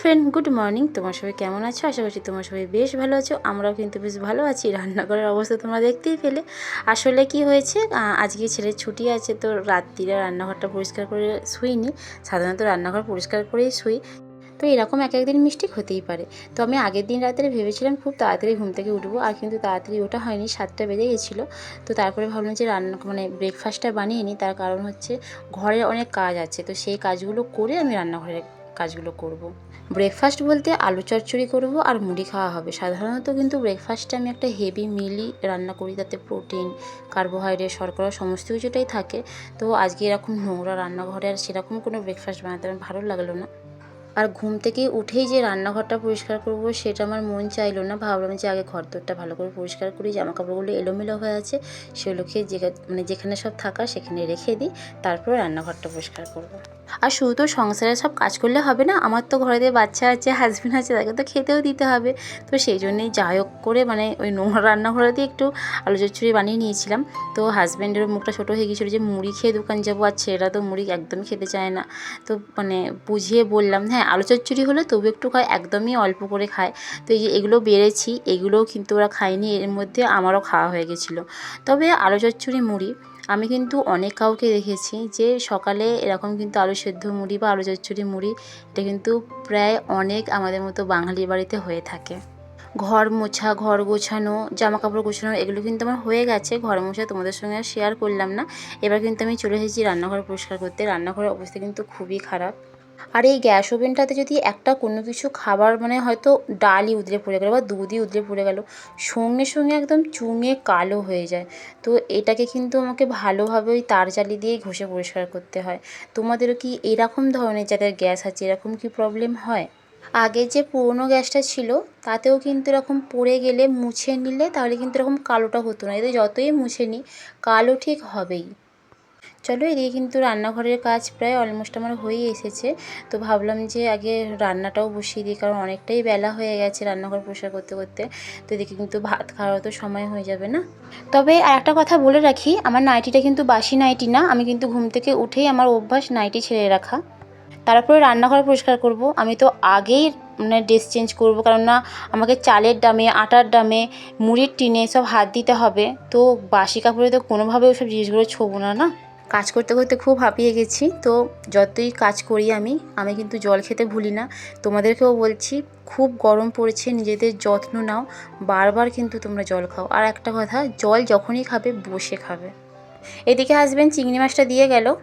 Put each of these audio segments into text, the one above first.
Friend good morning তোমার সবাই কেমন আছো? আশা করছি তোমার সবাই বেশ ভালো আছো। আমরাও কিন্তু বেশ ভালো আছি। রান্নাঘরের অবস্থা তোমরা দেখতেই পেলে। আসলে কি হয়েছে? আজকে ছেলের ছুটি আছে, তো রাত্রিরে রান্নাঘরটা পরিষ্কার করে শুইনি। সাধারণত রান্নাঘর পরিষ্কার করেই শুই। তো এরকম এক একদিন মিস্টেক হতেই পারে। তো আমি আগের দিন রাত্রে ভেবেছিলাম খুব তাড়াতাড়ি ঘুম থেকে উঠবো, আর কিন্তু তাড়াতাড়ি ওটা হয়নি। সাতটা বেজে গেছিল। তো তারপরে ভাবলাম যে রান্না মানে ব্রেকফাস্টটা বানিয়ে নিই তার কারণ হচ্ছে ঘরের অনেক কাজ আছে। তো সেই কাজগুলো করে আমি রান্নাঘরের কাজগুলো করব। ব্রেকফাস্ট বলতে আলু চচ্চড়ি করব আর মুড়ি খাওয়া হবে। সাধারণত কিন্তু ব্রেকফাস্টে আমি একটা হেভি মিলই রান্না করি, তাতে প্রোটিন কার্বোহাইড্রেট শর্করা সমস্ত কিছুটাই থাকে। তো আজকে এরকম নোংরা রান্নাঘরে আর সেরকম কোনো ব্রেকফাস্ট বানাতে আমার ভালো লাগল না। আর ঘুম থেকে উঠেই যে রান্নাঘরটা পরিষ্কার করব সেটা আমার মন চাইলো না। ভাবলাম যে আগে ঘর দরটা ভালো করে পরিষ্কার করি জামা কাপড়গুলো এলোমেলো হয়ে আছে। সেগুলোকে যে মানে যেখানে সব থাকা সেখানে রেখে দিই। তারপর রান্নাঘরটা পরিষ্কার করব। আর শুধু তো সংসারে সব কাজ করলে হবে না, আমার তো ঘরেতে বাচ্চা আছে হাজব্যান্ড আছে, তাকে তো খেতেও দিতে হবে। তো সেই জন্যই যাই হোক করে মানে ওই নোংরা রান্নাঘরে দিয়ে একটু আলু চচ্চড়ি বানিয়ে নিয়েছিলাম। তো হাজব্যান্ডেরও মুখটা ছোটো হয়ে গিয়েছিল যে মুড়ি খেয়ে দোকান যাব, আর ছেলেরা তো মুড়ি একদমই খেতে চায় না। তো মানে বুঝিয়ে বললাম হ্যাঁ আলু চচ্চড়ি হলে তবু একটু খায়, একদমই অল্প করে খায়। তো এই যে এগুলো বেড়েছি, এগুলোও কিন্তু ওরা খায়নি, এর মধ্যে আমারও খাওয়া হয়ে গেছিল। তবে আলু চচ্চড়ি মুড়ি আমি কিন্তু অনেক কাউকে দেখেছি যে সকালে এরকম কিন্তু আলু সেদ্ধ মুড়ি বা আলু চচ্চড়ি মুড়ি, এটা কিন্তু প্রায় অনেক আমাদের মতো বাঙালি বাড়িতে হয়ে থাকে। ঘর মোছা, ঘর গোছানো জামা কাপড় গোছানো, এগুলো কিন্তু আমার হয়ে গেছে। ঘর মোছা তোমাদের সঙ্গে শেয়ার করলাম না। এবার কিন্তু আমি চলে এসেছি রান্নাঘর পরিষ্কার করতে। রান্নাঘরের অবস্থা কিন্তু খুবই খারাপ। আর এই গ্যাস ওভেনটাতে যদি একটা কোনো কিছু খাবার মানে হয়তো ডালই উদলে পড়ে গেলো বা দুধই উদলে পড়ে গেলো, সঙ্গে সঙ্গে একদম চুঙে কালো হয়ে যায়। তো এটাকে কিন্তু আমাকে ভালোভাবে ওই তার জালি দিয়েই ঘষে পরিষ্কার করতে হয়। তোমাদেরও কি এরকম ধরনের যাদের গ্যাস আছে, এরকম কি প্রবলেম হয়? আগে যে পুরনো গ্যাসটা ছিল, তাতেও কিন্তু এরকম পড়ে গেলে, মুছে নিলে তাহলে কিন্তু এরকম কালোটা হতো না। এতে যতই মুছে নিই কালো ঠিক হবেই। চলো এদিকে কিন্তু রান্নাঘরের কাজ প্রায় অলমোস্ট আমার হয়েই এসেছে। তো ভাবলাম যে আগে রান্নাটাও বসিয়ে দিই, কারণ অনেকটাই বেলা হয়ে গেছে রান্নাঘর পরিষ্কার করতে করতে। তো এদিকে কিন্তু ভাত খাওয়ারও তো সময় হয়ে যাবে না। তবে আর একটা কথা বলে রাখি, আমার নাইটিটা কিন্তু বাসি নাইটি না, আমি কিন্তু ঘুম থেকে উঠেই আমার অভ্যাস নাইটি ছেড়ে রাখা। তারপরে রান্নাঘর পরিষ্কার করব, আমি তো আগেই মানে ড্রেস চেঞ্জ করব কারণ না আমাকে চালের ডামে আটার ডামে মুড়ির টিনে সব হাত দিতে হবে। তো বাসি কাপড়ে তো কোনোভাবে ওসব জিনিসগুলো ছোবো না না? কাজ করতে করতে খুব হাঁপিয়ে গেছি। তো যতই কাজ করি আমি আমি কিন্তু জল খেতে ভুলি না। তোমাদেরকেও বলছি, খুব গরম পড়েছে, নিজেদের যত্ন নাও। বারবার কিন্তু তোমরা জল খাও। আর একটা কথা, জল যখনই খাবে, বসে খাবে। এদিকে হাজব্যান্ড চিংড়ি মাছটা দিয়ে গেল।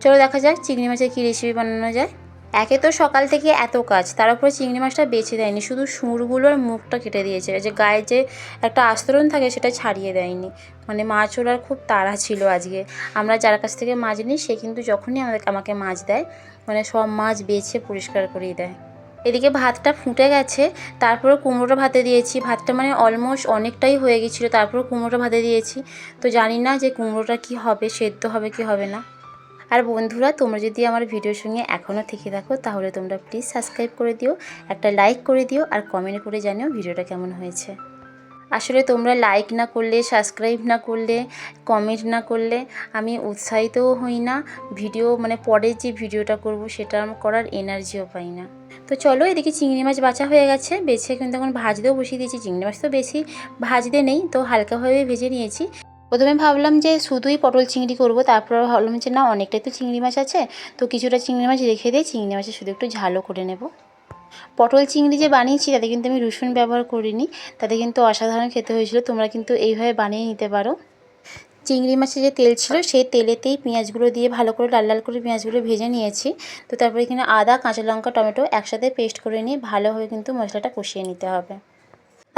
চলো দেখা যাক চিংড়ি মাছের কী রেসিপি বানানো যায়। একে তো সকাল থেকে এত কাজ, তার উপরে চিংড়ি মাছটা বেছে দেয়নি, শুধু সুরগুলোর মুখটা কেটে দিয়েছে। যে গায়ে যে একটা আস্তরণ থাকে সেটা ছাড়িয়ে দেয়নি। মানে মাছ ওলার খুব তাড়া ছিল আজকে। আমরা যার কাছ থেকে মাছ নিই, সে কিন্তু যখনই আমাদের, আমাকে মাছ দেয় মানে সব মাছ বেছে পরিষ্কার করেই দেয়। এদিকে ভাতটা ফুটে গেছে, তারপরে কুমড়োটা ভাতে দিয়েছি। ভাতটা মানে অলমোস্ট অনেকটাই হয়ে গেছিল, তারপরে কুমড়োটা ভাতে দিয়েছি। তো জানি না যে কুমড়োটা কি হবে, সেদ্ধ হবে কি হবে না। আর বন্ধুরা, তোমরা যদি আমার ভিডিওর সঙ্গে এখনও থেকে থাকো, তাহলে তোমরা প্লিজ সাবস্ক্রাইব করে দিও, একটা লাইক করে দিও আর কমেন্ট করে জানিও ভিডিওটা কেমন হয়েছে। আসলে তোমরা লাইক না করলে সাবস্ক্রাইব না করলে কমেন্ট না করলে আমি উৎসাহিতও হই না ভিডিও মানে পরের যে ভিডিওটা করব সেটা করার এনার্জিও পাই না। তো চলো এদিকে চিংড়ি মাছ বাছা হয়ে গেছে, বেছে কিন্তু এখন ভাজতেও বসিয়ে দিয়েছি, চিংড়ি মাছ তো বেশি ভাজতে নেই, তো হালকাভাবে ভেজে নিয়েছি। প্রথমে ভাবলাম যে শুধুই পটল চিংড়ি করব, তারপর ভাবলাম যে না, অনেকটাই তো চিংড়ি মাছ আছে, তো কিছুটা চিংড়ি মাছ রেখে দিয়ে চিংড়ি মাছের শুধু একটু ঝালও করে নেব। পটল চিংড়ি যে বানিয়েছি, তাতে কিন্তু আমি রসুন ব্যবহার করিনি, তাতে কিন্তু অসাধারণ খেতে হয়েছিল, তোমরা কিন্তু এইভাবে বানিয়ে নিতে পারো। চিংড়ি মাছের যে তেল ছিল, সেই তেলেতেই পেঁয়াজগুলো দিয়ে ভালো করে লাল লাল করে পেঁয়াজগুলো ভেজে নিয়েছি, তো তারপরে এখানে আদা, কাঁচা লঙ্কা, টমেটো একসাথে পেস্ট করে নিয়ে ভালোভাবে কিন্তু মশলাটা কষিয়ে নিতে হবে।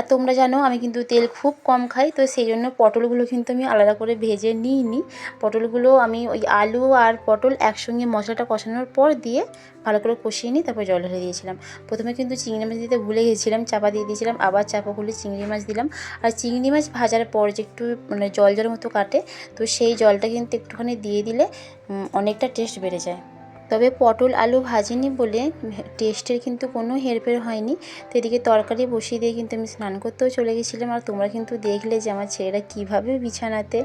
আর তোমরা জানো আমি কিন্তু তেল খুব কম খাই, তো সেই জন্য পটলগুলো কিন্তু আমি আলাদা করে ভেজে নিইনি। পটলগুলো আমি ওই আলু আর পটল একসঙ্গে মশলাটা কষানোর পর দিয়ে ভালো করে কষিয়ে নিই তারপর জল ঢেলে দিয়েছিলাম। প্রথমে কিন্তু চিংড়ি মাছ দিতে ভুলে গেছিলাম, চাপা দিয়ে দিয়েছিলাম, আবার চাপা খুলে চিংড়ি মাছ দিলাম। আর চিংড়ি মাছ ভাজার পর যে একটু মানে জল জল মতো কাটে, তো সেই জলটা কিন্তু একটুখানি দিয়ে দিলে অনেকটা টেস্ট বেড়ে যায়। তবে পটল আলু ভাজিনি বলে টেস্টের কিন্তু কোনো হেরফের হয়নি। তো এদিকে তরকারি বসিয়ে দিয়ে কিন্তু আমি স্নান করতেও চলে গেছিলাম। আর তোমরা কিন্তু দেখলে যে আমার ছেলেরা কীভাবে বিছানাতে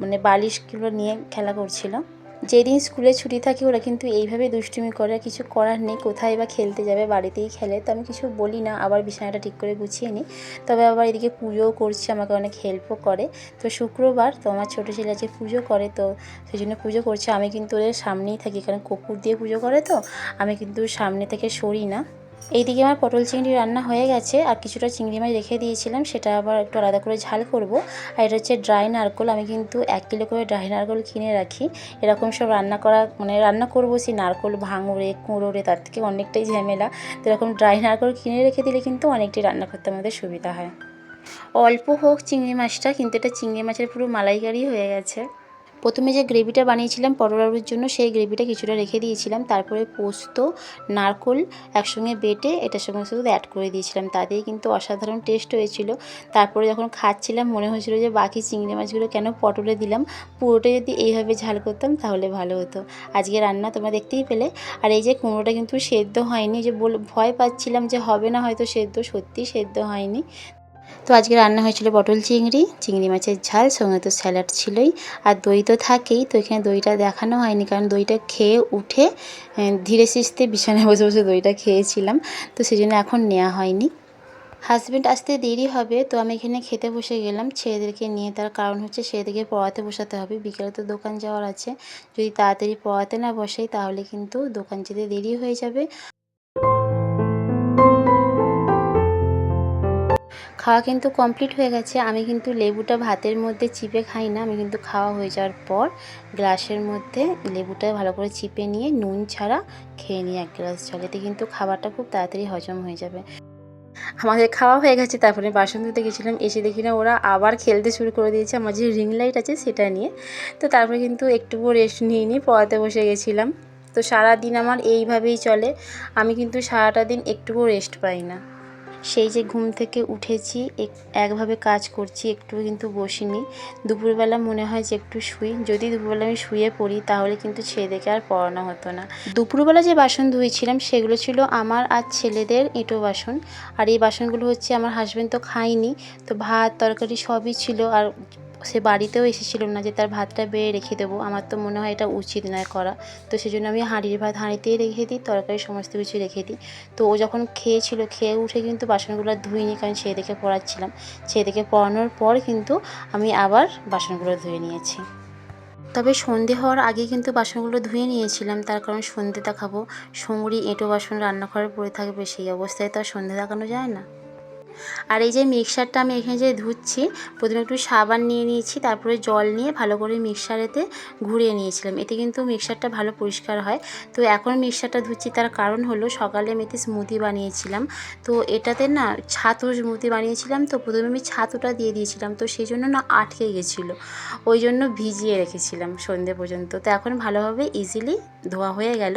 মানে বালিশগুলো নিয়ে খেলা করছিল। যেদিন স্কুলে ছুটি থাকে, ওরা কিন্তু এইভাবে দুষ্টুমি করে, কিছু করার নেই, কোথায় বা খেলতে যাবে, বাড়িতেই খেলে। তো আমি কিছু বলি না, আবার বিছানাটা ঠিক করে গুছিয়ে নিই। তবে আবার এদিকে পুজোও করছে, আমাকে অনেক হেল্পও করে। তো শুক্রবার তো আমার ছোটো ছেলে আজকে পুজো করে, তো সেই জন্য পুজো করছে। আমি কিন্তু ওদের সামনেই থাকি, কারণ কুকুর দিয়ে পুজো করে তো, আমি কিন্তু সামনে থেকে সরি না। এইদিকে আমার পটল চিংড়ি রান্না হয়ে গেছে, আর কিছুটা চিংড়ি মাছ রেখে দিয়েছিলাম, সেটা আবার একটু আলাদা করে ঝাল করব। আর এটা হচ্ছে ড্রাই নারকোল, আমি কিন্তু এক কিলো করে ড্রাই নারকোল কিনে রাখি। এরকম সব রান্না করা মানে রান্না করব সেই নারকোল ভাঙড়ে কুঁড়োরে তার থেকে অনেকটাই ঝামেলা। তো এরকম ড্রাই নারকোল কিনে রেখে দিলে কিন্তু অনেকটাই রান্না করতে আমাদের সুবিধা হয়। অল্প হোক চিংড়ি মাছটা, কিন্তু এটা চিংড়ি মাছের পুরো মালাইকারি হয়ে গেছে। প্রথমে যে গ্রেভিটা বানিয়েছিলাম আলুর জন্য, সেই গ্রেভিটা কিছুটা রেখে দিয়েছিলাম। তারপরে পোস্ত, নারকোল একসঙ্গে বেটে এটার সঙ্গে শুধু অ্যাড করে দিয়েছিলাম। তাতেই কিন্তু অসাধারণ টেস্ট হয়েছিল। তারপরে যখন খাচ্ছিলাম, মনে হয়েছিল যে বাকি চিংড়ি মাছগুলো কেন পটলে দিলাম? পুরোটা যদি এইভাবে ঝাল করতাম, তাহলে ভালো হতো। আজকে রান্না তোমরা দেখতেই পেলে। আর এই যে কুমড়োটা কিন্তু সেদ্ধ হয়নি, যে বল ভয় পাচ্ছিলাম যে হবে না হয়তো সেদ্ধ সত্যি সেদ্ধ হয়নি। তো আজকে রান্না হয়েছিল পটল চিংড়ি চিংড়ি মাছের ঝাল, সঙ্গে তো স্যালাড ছিলই, আর দই তো থাকেই, তো এখানে দইটা দেখানো হয়নি, কারণ দইটা খেয়ে উঠে ধীরে সিস্তে বিছানায় বসে বসে দইটা খেয়েছিলাম, তো সেই জন্য এখন নেওয়া হয়নি। হাজব্যান্ড আসতে দেরি হবে, তো আমি এখানে খেতে বসে গেলাম, ছেলেদেরকে নিয়ে, তার কারণ হচ্ছে ছেলেদেরকে পড়াতে বসাতে হবে, বিকেলে তো দোকান যাওয়ার আছে, যদি তাড়াতাড়ি পড়াতে না বসাই তাহলে কিন্তু দোকান যেতে দেরি হয়ে যাবে। খাওয়া কিন্তু কমপ্লিট হয়ে গেছে। আমি কিন্তু লেবুটা ভাতের মধ্যে চিপে খাই না। আমি কিন্তু খাওয়া হয়ে যাওয়ার পর গ্লাসের মধ্যে লেবুটা ভালো করে চিপে নিয়ে নুন ছাড়া খেয়ে নিই এক গ্লাস জল। এতে কিন্তু খাবারটা খুব তাড়াতাড়ি হজম হয়ে যাবে। আমাদের খাওয়া হয়ে গেছে। তারপরে বাসন ধুতে গেছিলাম। এসে দেখি না ওরা আবার খেলতে শুরু করে দিয়েছে। আমার যে রিং লাইট আছে সেটা নিয়ে। তো তারপরে কিন্তু একটুকু রেস্ট নিয়ে নিই পড়াতে বসে গেছিলাম। তো সারা দিন আমার এইভাবেই চলে। আমি কিন্তু সারাটা দিন একটুকু রেস্ট পাই না। সেই যে ঘুম থেকে উঠেছি একভাবে কাজ করছি, একটু কিন্তু বসিনি। দুপুরবেলা মনে হয় যে একটু শুই। যদি দুপুরবেলা আমি শুয়ে পড়ি, তাহলে কিন্তু ছেলেদেরকে আর পড়ানো হতো না। দুপুরবেলা যে বাসন ধুয়েছিলাম, সেগুলো ছিল আমার আর ছেলেদের এঁটো বাসন। আর এই বাসনগুলো হচ্ছে আমার হাজব্যান্ড তো খায়নি, তো ভাত, তরকারি সবই ছিল। আর সে বাড়িতেও এসেছিল না যে তার ভাতটা বেড়ে রেখে দেবো। আমার তো মনে হয় এটা উচিত নয় করা। তো সেই জন্য আমি হাঁড়ির ভাত হাঁড়িতেই রেখে দিই, তরকারি সমস্ত কিছু রেখে দিই। তো ও যখন খেয়েছিল, খেয়ে উঠে কিন্তু বাসনগুলো ধুইনি, কারণ ছেলে দেখে পড়াচ্ছিলাম। ছেলে দেখে পড়ানোর পর কিন্তু আমি আবার বাসনগুলো ধুয়ে নিয়েছি। তবে সন্ধে হওয়ার আগে কিন্তু বাসনগুলো ধুয়ে নিয়েছিলাম। তার কারণ সন্ধে দেখাবো। সঙ্গরি এঁটো বাসন রান্নাঘরে পড়ে থাকবে, সেই অবস্থায় তো আর সন্ধে দেখানো যায় না। আর এই যে মিক্সারটা আমি এখানে যে ধুচ্ছি, প্রথমে একটু সাবান নিয়ে নিয়েছি, তারপরে জল নিয়ে ভালো করে মিক্সারেতে ঘুরিয়ে নিয়েছিলাম। এতে কিন্তু মিক্সারটা ভালো পরিষ্কার হয়। তো এখন মিক্সারটা ধুচ্ছি, তার কারণ হলো সকালে আমি এতে স্মুদি বানিয়েছিলাম। তো এটাতে না ছাতু স্মুদি বানিয়েছিলাম, তো প্রথমে আমি ছাতুটা দিয়ে দিয়েছিলাম, তো সেই জন্য না আটকে গেছিল। ওই জন্য ভিজিয়ে রেখেছিলাম সন্ধে পর্যন্ত। তো এখন ভালোভাবে ইজিলি ধোয়া হয়ে গেল।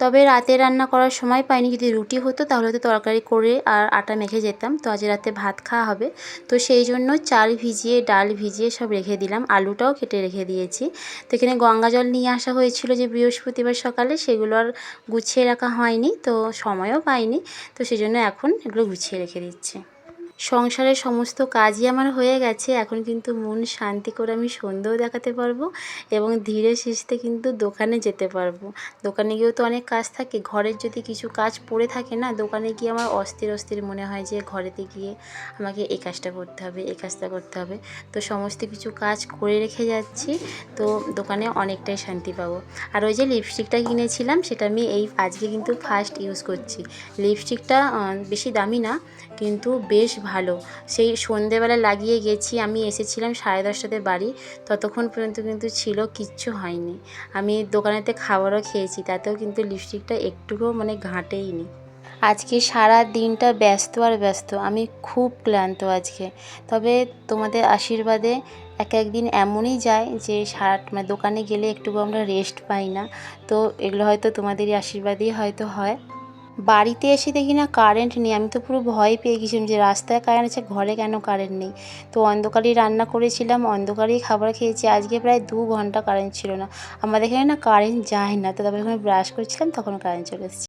তবে রাতে রান্না করার সময় পাইনি, যদি রুটি হতো তাহলে হয়তো তরকারি করে আর আটা মেখে যেতাম। তো আজ রাতে ভাত খাওয়া হবে। তো সেই জন্য চাল ভিজিয়ে, ডাল ভিজিয়ে সব রেখে দিলাম। আলুটাও কেটে রেখে দিয়েছি। তো এখানে গঙ্গা জল নিয়ে আসা হয়েছিল যে বৃহস্পতিবার সকালে, সেগুলো আর গুছিয়ে রাখা হয়নি। তো সময়ও পাইনি। তো সেই জন্য এখন এগুলো গুছিয়ে রেখে দিচ্ছি। সংসারের সমস্ত কাজই আমার হয়ে গেছে। এখন কিন্তু মন শান্তি করে আমি সন্ধেও দেখাতে পারব এবং ধীরে সিস্তে কিন্তু দোকানে যেতে পারব। দোকানে গিয়েও তো অনেক কাজ থাকে। ঘরের যদি কিছু কাজ পড়ে থাকে না, দোকানে গিয়ে আমার অস্থির অস্থির মনে হয় যে ঘরেতে গিয়ে আমাকে এই কাজটা করতে হবে, এই কাজটা করতে হবে। তো সমস্ত কিছু কাজ করে রেখে যাচ্ছি। তো দোকানে অনেকটাই শান্তি পাবো। আর ওই যে লিপস্টিকটা কিনেছিলাম, সেটা আমি এই আজকে কিন্তু ফার্স্ট ইউজ করছি। লিপস্টিকটা বেশি দামি না, কিন্তু বেশ ভালো। সেই সন্ধেবেলা লাগিয়ে গেছি, আমি এসেছিলাম সাড়ে দশটাতে বাড়ি, ততক্ষণ পর্যন্ত কিন্তু ছিল, কিচ্ছু হয়নি। আমি দোকানেতে খাবারও খেয়েছি, তাতেও কিন্তু লিপস্টিকটা একটুকুও মানে ঘাঁটেইনি। আজকে সারা দিনটা ব্যস্ত আর ব্যস্ত, আমি খুব ক্লান্ত আজকে। তবে তোমাদের আশীর্বাদে এক একদিন এমনই যায় যে সারা মানে দোকানে গেলে একটুকু আমরা রেস্ট পাই না। তো এগুলো হয়তো তোমাদেরই আশীর্বাদেই হয়তো হয়। বাড়িতে এসে দেখি না কারেন্ট নেই। আমি তো পুরো ভয় পেয়ে গেছিলাম যে রাস্তায় কারেন্ট আছে, ঘরে কেন কারেন্ট নেই? তো অন্ধকারেই রান্না করেছিলাম, অন্ধকারেই খাবার খেয়েছি। আজকে প্রায় দু ঘণ্টা কারেন্ট ছিল না। আমাদের এখানে না কারেন্ট যায় না। তো তারপরে যখন ব্রাশ করেছিলাম, তখন কারেন্ট চলে এসেছে।